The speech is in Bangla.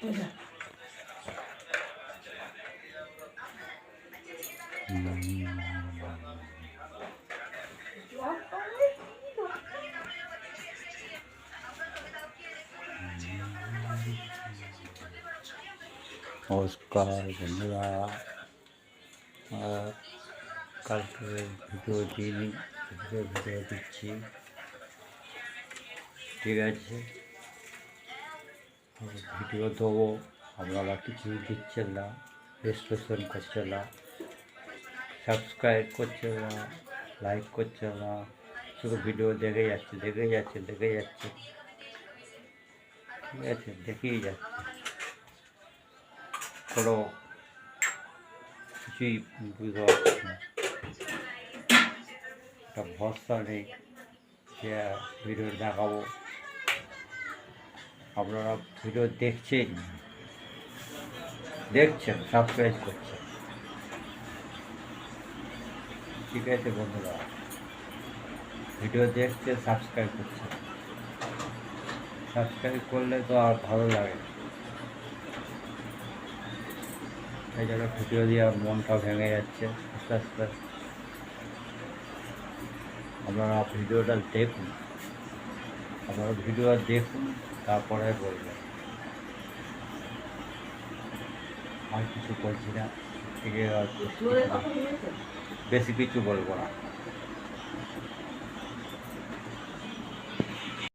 नमस्कार धन्यवाद। कल भिडियो दी भिडियो दीची ठीक है ভিডিও দেবো, আপনারা কিছুই দিচ্ছেন না রেজিস্ট্রেশন করছে না। সাবস্ক্রাইব করছে না, লাইক করছে না, শুধু ভিডিও দেখে যাচ্ছে দেখে যাচ্ছে দেখে যাচ্ছে। ঠিক আছে, দেখেই যাচ্ছে। কোনো কিছুই বুঝতে পারছি না। একটা ভরসা নেই যে ভিডিও দেখাবো। আপনারা ভিডিও দেখছেন? দেখছেন সাবস্ক্রাইব করছেন? ঠিক আছে বন্ধুরা। ভিডিও দেখছে সাবস্ক্রাইব করছে সাবস্ক্রাইব করলে তো আর ভালো লাগে এই জন্য ভিডিও দিয়ে মনটা ভেঙে যাচ্ছে, আস্তে আস্তে। আপনারা ভিডিওটা দেখুন। আপনারা ভিডিও দেখুন তারপরে বলবেন। আর কিছু বলছি না। বেশি কিছু বলব না।